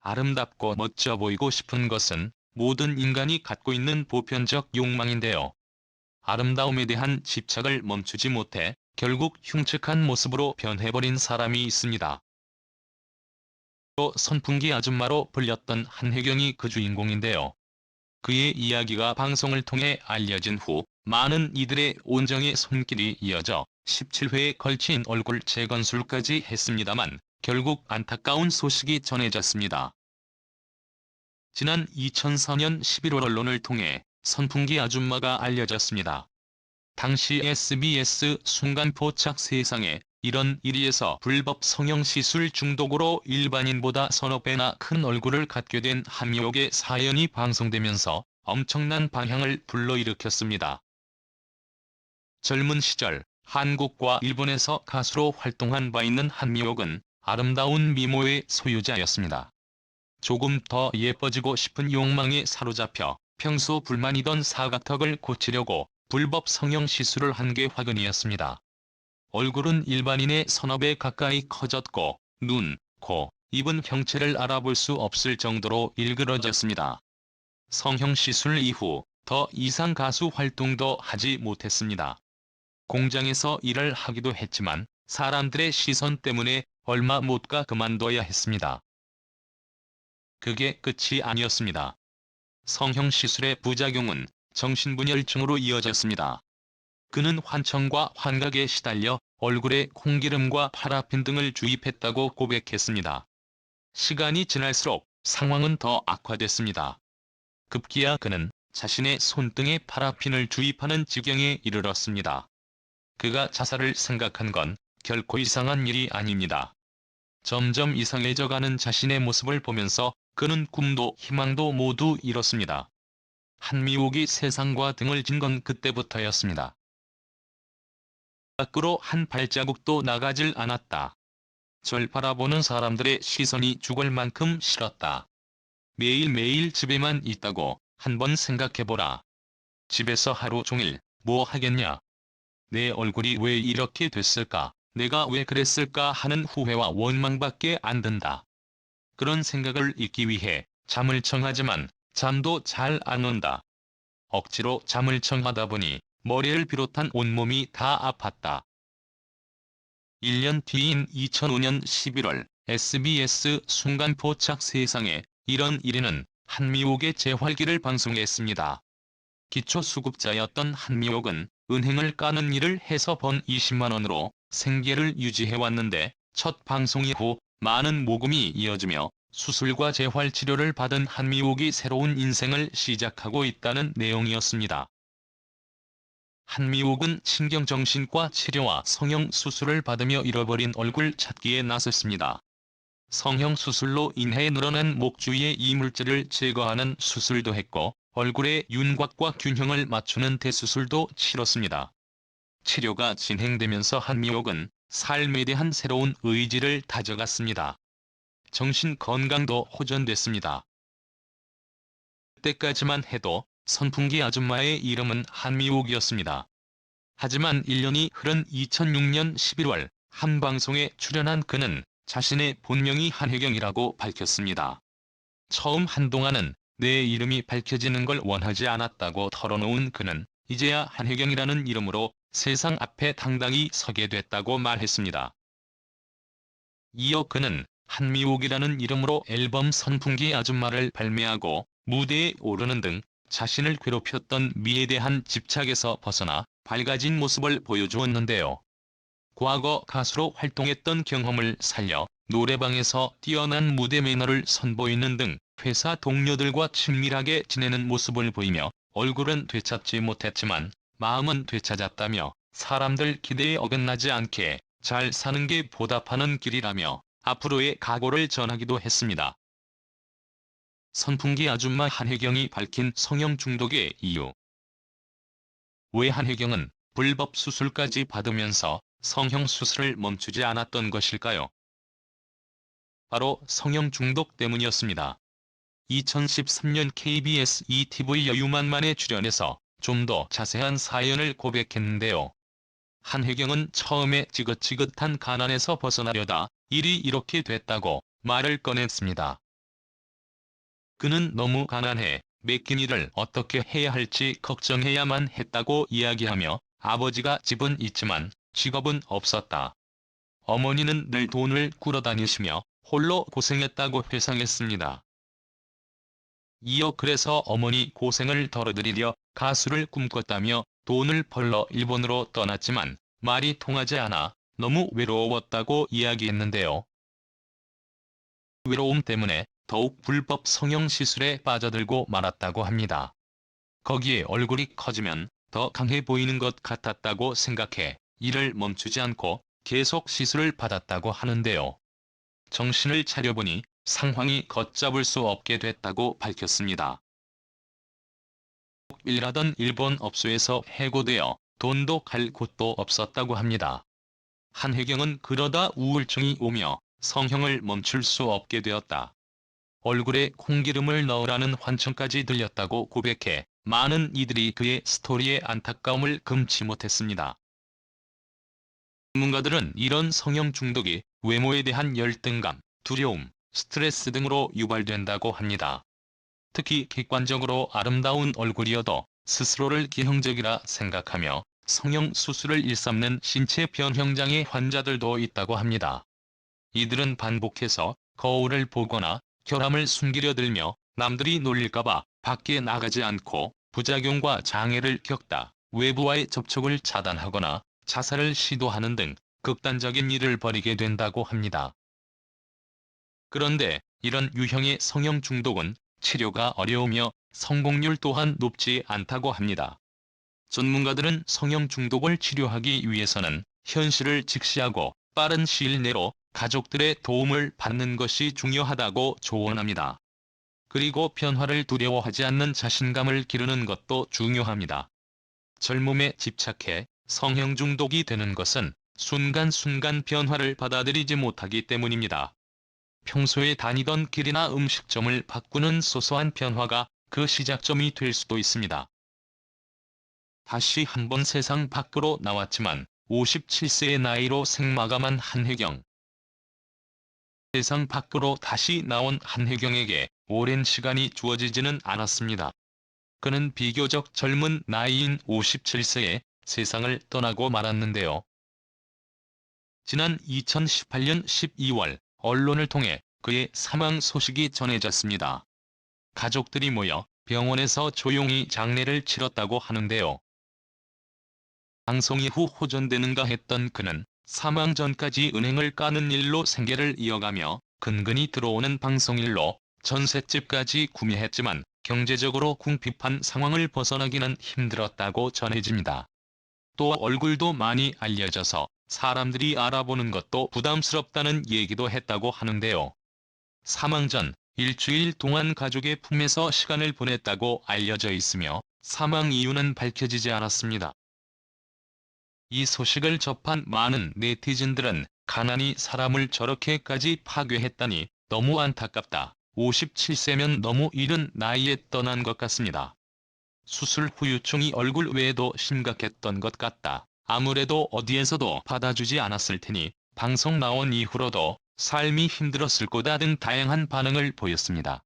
아름답고 멋져 보이고 싶은 것은 모든 인간이 갖고 있는 보편적 욕망인데요. 아름다움에 대한 집착을 멈추지 못해 결국 흉측한 모습으로 변해버린 사람이 있습니다. 또 선풍기 아줌마로 불렸던 한혜경이 그 주인공인데요. 그의 이야기가 방송을 통해 알려진 후 많은 이들의 온정의 손길이 이어져 17회에 걸친 얼굴 재건술까지 했습니다만 결국 안타까운 소식이 전해졌습니다. 지난 2004년 11월 언론을 통해 선풍기 아줌마가 알려졌습니다. 당시 SBS 순간 포착 세상에 이런 일위에서 불법 성형시술 중독으로 일반인보다 서너 배나 큰 얼굴을 갖게 된 한미옥의 사연이 방송되면서 엄청난 방향을 불러일으켰습니다. 젊은 시절 한국과 일본에서 가수로 활동한 바 있는 한미옥은 아름다운 미모의 소유자였습니다. 조금 더 예뻐지고 싶은 욕망에 사로잡혀 평소 불만이던 사각턱을 고치려고 불법 성형 시술을 한 게 화근이었습니다. 얼굴은 일반인의 배 가까이 커졌고 눈, 코, 입은 형체를 알아볼 수 없을 정도로 일그러졌습니다. 성형 시술 이후 더 이상 가수 활동도 하지 못했습니다. 공장에서 일을 하기도 했지만 사람들의 시선 때문에 얼마 못 가 그만둬야 했습니다. 그게 끝이 아니었습니다. 성형 시술의 부작용은 정신분열증으로 이어졌습니다. 그는 환청과 환각에 시달려 얼굴에 콩기름과 파라핀 등을 주입했다고 고백했습니다. 시간이 지날수록 상황은 더 악화됐습니다. 급기야 그는 자신의 손등에 파라핀을 주입하는 지경에 이르렀습니다. 그가 자살을 생각한 건 결코 이상한 일이 아닙니다. 점점 이상해져가는 자신의 모습을 보면서 그는 꿈도 희망도 모두 잃었습니다. 한미옥이 세상과 등을 진 건 그때부터였습니다. 밖으로 한 발자국도 나가질 않았다. 절 바라보는 사람들의 시선이 죽을 만큼 싫었다. 매일매일 집에만 있다고 한번 생각해보라. 집에서 하루 종일 뭐 하겠냐? 내 얼굴이 왜 이렇게 됐을까? 내가 왜 그랬을까 하는 후회와 원망밖에 안 든다. 그런 생각을 잊기 위해 잠을 청하지만 잠도 잘 안 온다. 억지로 잠을 청하다 보니 머리를 비롯한 온몸이 다 아팠다. 1년 뒤인 2005년 11월 SBS 순간 포착 세상에 이런 일에는 한미옥의 재활기를 방송했습니다. 기초수급자였던 한미옥은 은행을 까는 일을 해서 번 20만원으로 생계를 유지해왔는데 첫 방송 이후 많은 모금이 이어지며 수술과 재활치료를 받은 한미옥이 새로운 인생을 시작하고 있다는 내용이었습니다. 한미옥은 신경정신과 치료와 성형수술을 받으며 잃어버린 얼굴 찾기에 나섰습니다. 성형수술로 인해 늘어난 목 주위의 이물질을 제거하는 수술도 했고 얼굴의 윤곽과 균형을 맞추는 대수술도 치렀습니다. 치료가 진행되면서 한미옥은 삶에 대한 새로운 의지를 다져갔습니다. 정신 건강도 호전됐습니다. 그때까지만 해도 선풍기 아줌마의 이름은 한미옥이었습니다. 하지만 1년이 흐른 2006년 11월 한 방송에 출연한 그는 자신의 본명이 한혜경이라고 밝혔습니다. 처음 한동안은 내 이름이 밝혀지는 걸 원하지 않았다고 털어놓은 그는 이제야 한혜경이라는 이름으로 세상 앞에 당당히 서게 됐다고 말했습니다. 이어 그는 한미옥이라는 이름으로 앨범 선풍기 아줌마를 발매하고 무대에 오르는 등 자신을 괴롭혔던 미에 대한 집착에서 벗어나 밝아진 모습을 보여주었는데요. 과거 가수로 활동했던 경험을 살려 노래방에서 뛰어난 무대 매너를 선보이는 등 회사 동료들과 친밀하게 지내는 모습을 보이며 얼굴은 되찾지 못했지만 마음은 되찾았다며 사람들 기대에 어긋나지 않게 잘 사는 게 보답하는 길이라며 앞으로의 각오를 전하기도 했습니다. 선풍기 아줌마 한혜경이 밝힌 성형 중독의 이유 왜 한혜경은 불법 수술까지 받으면서 성형 수술을 멈추지 않았던 것일까요? 바로 성형 중독 때문이었습니다. 2013년 KBS ETV 여유만만에 출연해서 좀 더 자세한 사연을 고백했는데요. 한혜경은 처음에 지긋지긋한 가난에서 벗어나려다 일이 이렇게 됐다고 말을 꺼냈습니다. 그는 너무 가난해 맡긴 일을 어떻게 해야 할지 걱정해야만 했다고 이야기하며 아버지가 집은 있지만 직업은 없었다. 어머니는 늘 돈을 꾸러다니시며 홀로 고생했다고 회상했습니다. 이어 그래서 어머니 고생을 덜어드리려 가수를 꿈꿨다며 돈을 벌러 일본으로 떠났지만 말이 통하지 않아 너무 외로웠다고 이야기했는데요. 외로움 때문에 더욱 불법 성형 시술에 빠져들고 말았다고 합니다. 거기에 얼굴이 커지면 더 강해 보이는 것 같았다고 생각해 일을 멈추지 않고 계속 시술을 받았다고 하는데요. 정신을 차려보니 상황이 걷잡을 수 없게 됐다고 밝혔습니다. 일하던 일본 업소에서 해고되어 돈도 갈 곳도 없었다고 합니다. 한혜경은 그러다 우울증이 오며 성형을 멈출 수 없게 되었다. 얼굴에 콩기름을 넣으라는 환청까지 들렸다고 고백해 많은 이들이 그의 스토리에 안타까움을 금치 못했습니다. 전문가들은 이런 성형 중독이 외모에 대한 열등감, 두려움, 스트레스 등으로 유발된다고 합니다. 특히 객관적으로 아름다운 얼굴이어도 스스로를 기형적이라 생각하며 성형 수술을 일삼는 신체 변형장애 환자들도 있다고 합니다. 이들은 반복해서 거울을 보거나 혈압을 숨기려 들며 남들이 놀릴까봐 밖에 나가지 않고 부작용과 장애를 겪다 외부와의 접촉을 차단하거나 자살을 시도하는 등 극단적인 일을 벌이게 된다고 합니다. 그런데 이런 유형의 성형 중독은 치료가 어려우며 성공률 또한 높지 않다고 합니다. 전문가들은 성형 중독을 치료하기 위해서는 현실을 직시하고 빠른 시일 내로 가족들의 도움을 받는 것이 중요하다고 조언합니다. 그리고 변화를 두려워하지 않는 자신감을 기르는 것도 중요합니다. 젊음에 집착해 성형 중독이 되는 것은 순간순간 변화를 받아들이지 못하기 때문입니다. 평소에 다니던 길이나 음식점을 바꾸는 소소한 변화가 그 시작점이 될 수도 있습니다. 다시 한번 세상 밖으로 나왔지만 57세의 나이로 생마감한 한혜경. 세상 밖으로 다시 나온 한혜경에게 오랜 시간이 주어지지는 않았습니다. 그는 비교적 젊은 나이인 57세에 세상을 떠나고 말았는데요. 지난 2018년 12월 언론을 통해 그의 사망 소식이 전해졌습니다. 가족들이 모여 병원에서 조용히 장례를 치렀다고 하는데요. 방송 이후 호전되는가 했던 그는 사망 전까지 은행을 까는 일로 생계를 이어가며 근근히 들어오는 방송일로 전셋집까지 구매했지만 경제적으로 궁핍한 상황을 벗어나기는 힘들었다고 전해집니다. 또 얼굴도 많이 알려져서 사람들이 알아보는 것도 부담스럽다는 얘기도 했다고 하는데요. 사망 전 일주일 동안 가족의 품에서 시간을 보냈다고 알려져 있으며 사망 이유는 밝혀지지 않았습니다. 이 소식을 접한 많은 네티즌들은 가난이 사람을 저렇게까지 파괴했다니 너무 안타깝다. 57세면 너무 이른 나이에 떠난 것 같습니다. 수술 후유증이 얼굴 외에도 심각했던 것 같다. 아무래도 어디에서도 받아주지 않았을 테니 방송 나온 이후로도 삶이 힘들었을 거다 등 다양한 반응을 보였습니다.